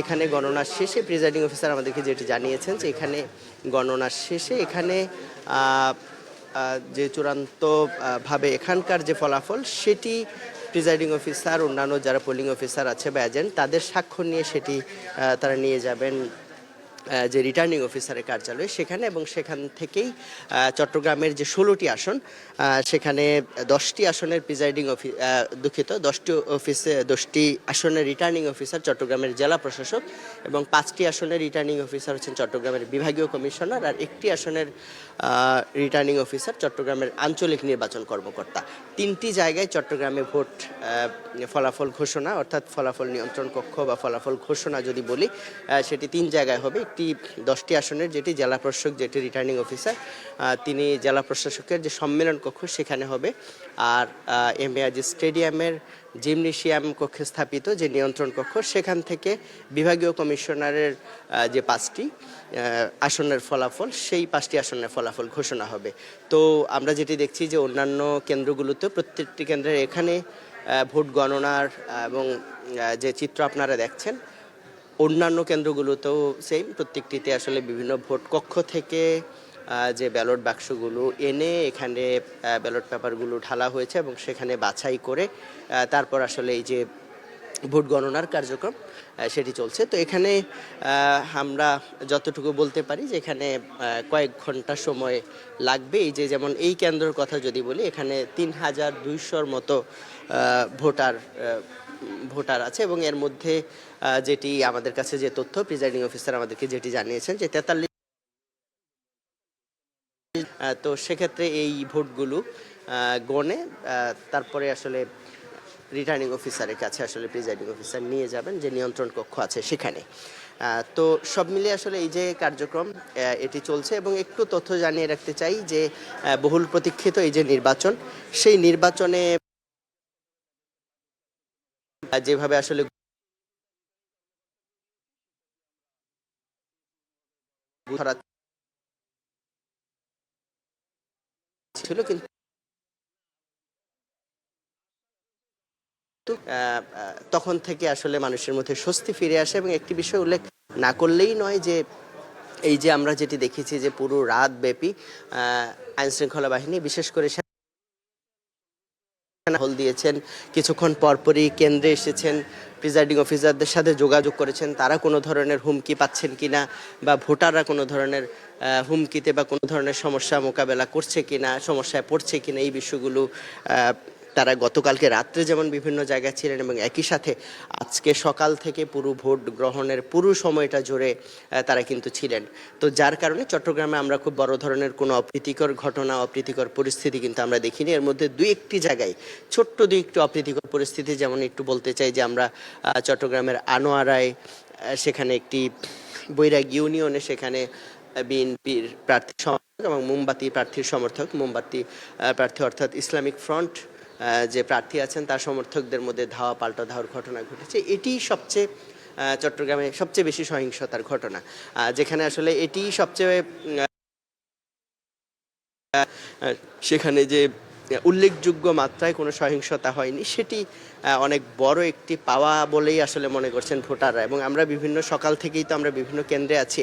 এখানে গণনা শেষে প্রিজাইডিং অফিসার আমাদেরকে যেটি জানিয়েছেন যে এখানে গণনার শেষে এখানে যে চূড়ান্তভাবে ভাবে এখানকার যে ফলাফল, সেটি প্রিজাইডিং অফিসার অন্যান্য যারা পোলিং অফিসার আছে বা এজেন্ট তাদের স্বাক্ষর নিয়ে সেটি তারা নিয়ে যাবেন। যে রিটার্নিং অফিসারের কার্যালয় সেখানে এবং সেখান থেকেই চট্টগ্রামের যে ষোলোটি আসন সেখানে দশটি আসনের প্রিজাইডিং অফিস দুঃখিত, দশটি অফিসে দশটি আসনের রিটার্নিং অফিসার চট্টগ্রামের জেলা প্রশাসক এবং পাঁচটি আসনের রিটার্নিং অফিসার হচ্ছেন চট্টগ্রামের বিভাগীয় কমিশনার আর একটি আসনের রিটার্নিং অফিসার চট্টগ্রামের আঞ্চলিক নির্বাচন কর্মকর্তা। তিনটি জায়গায় চট্টগ্রামে ভোট ফলাফল ঘোষণা, অর্থাৎ ফলাফল নিয়ন্ত্রণ কক্ষ বা ফলাফল ঘোষণা যদি বলি সেটি তিন জায়গায় হবে। একটি দশটি আসনের, যেটি জেলা প্রশাসক, যেটি রিটার্নিং অফিসার তিনি জেলা প্রশাসকের যে সম্মেলন কক্ষ সেখানে হবে। আর এম এ আজি স্টেডিয়ামের জিমনেশিয়াম কক্ষে স্থাপিত যে নিয়ন্ত্রণ কক্ষ, সেখান থেকে বিভাগীয় কমিশনারের যে পাঁচটি আসনের ফলাফল, সেই পাঁচটি আসনের ফলাফল ঘোষণা হবে। তো আমরা যেটি দেখছি যে অন্যান্য কেন্দ্রগুলোতে প্রত্যেকটি কেন্দ্রের এখানে ভোট গণনার এবং যে চিত্র আপনারা দেখছেন অন্যান্য কেন্দ্রগুলোতেও সেম প্রত্যেকটিতে আসলে বিভিন্ন ভোট কক্ষ থেকে যে ব্যালট বাক্সগুলো এনে এখানে ব্যালট পেপারগুলো ঢালা হয়েছে এবং সেখানে বাছাই করে তারপর আসলে এই যে ভোট গণনার কার্যক্রম সেটি চলছে। তো এখানে আমরা যতটুকু বলতে পারি যে এখানে কয়েক ঘণ্টা সময় লাগবে। এই যে যেমন এই কেন্দ্রের কথা যদি বলি, এখানে তিন হাজার দুইশোর মতো ভোটার ভোটার আছে এবং এর মধ্যে যেটি আমাদের কাছে যে তথ্য, প্রিজাইডিং অফিসার আমাদেরকে যেটি জানিয়েছেন যে তেতাল্লিশ তো সেক্ষেত্রে এই ভোটগুলো গণে তারপরে আসলে রিটার্নিং অফিসারের কাছে আসলে প্রিজাইডিং অফিসার নিয়ে যাবেন, যে নিয়ন্ত্রণ কক্ষ আছে সেখানে। তো সব মিলিয়ে আসলে এই যে কার্যক্রম এটি চলছে এবং একটু তথ্য জানিয়ে রাখতে চাই যে বহুল প্রতীক্ষিত এই যে নির্বাচন, সেই নির্বাচনে যেভাবে আসলে ছিল কিন্তু তখন থেকে আসলে মানুষের মধ্যে স্বস্তি ফিরে আসে এবং একটি বিষয় উল্লেখ না করলেই নয় যে এই যে আমরা যেটি দেখেছি যে পুরো রাত ব্যাপী আইন শৃঙ্খলা বাহিনী বিশেষ করে হল দিয়েছেন। কিছুক্ষণ পরপরই কেন্দ্রে এসেছেন প্রিজাইডিং অফিসারদের সাথে যোগাযোগ করেছেন। তারা কোনো ধরনের হুমকি পাচ্ছেন কিনা বা ভোটাররা কোনো ধরনের হুমকিতে বা কোনো ধরনের সমস্যা মোকাবেলা করছে কিনা, সমস্যায় পড়ছে কিনা এই বিষয়গুলো তারা গতকালকে রাত্রে যেমন বিভিন্ন জায়গায় ছিলেন এবং একই সাথে আজকে সকাল থেকে পুরো ভোট গ্রহণের পুরো সময়টা জুড়ে তারা কিন্তু ছিলেন। তো যার কারণে চট্টগ্রামে আমরা খুব বড় ধরনের কোনো অপ্রীতিকর ঘটনা, অপ্রীতিকর পরিস্থিতি কিন্তু আমরা দেখিনি। এর মধ্যে দুই একটি জায়গায়, ছোট্ট দুই একটু অপ্রীতিকর পরিস্থিতি, যেমন একটু বলতে চাই যে আমরা চট্টগ্রামের আনোয়ারায় সেখানে একটি বৈরাগ ইউনিয়নে সেখানে বিএনপির প্রার্থী সমর্থক এবং মোমবাতি প্রার্থীর সমর্থক, মোমবাতি প্রার্থী অর্থাৎ ইসলামিক ফ্রন্ট যে প্রার্থী আছেন, তার সমর্থকদের মধ্যে ধাওয়া পাল্টা ধাওয়ার ঘটনা ঘটেছে। এটি সবচেয়ে চট্টগ্রামে সবচেয়ে বেশি সহিংসতার ঘটনা। যেখানে আসলে এটি সবচেয়ে সেখানে যে উল্লেখযোগ্য মাত্রায় কোনো সহিংসতা হয়নি, সেটি অনেক বড় একটি পাওয়া বলেই আসলে মনে করছেন ভোটাররা। এবং আমরা বিভিন্ন, সকাল থেকেই তো আমরা বিভিন্ন কেন্দ্রে আছি।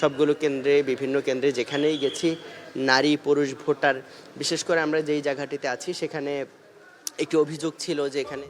সবগুলো কেন্দ্রে, বিভিন্ন কেন্দ্রে যেখানেই গেছি, নারী, পুরুষ, ভোটার, বিশেষ করে আমরা যেই জায়গাটিতে আছি, সেখানে একটি অভিযোগ ছিল যে এখানে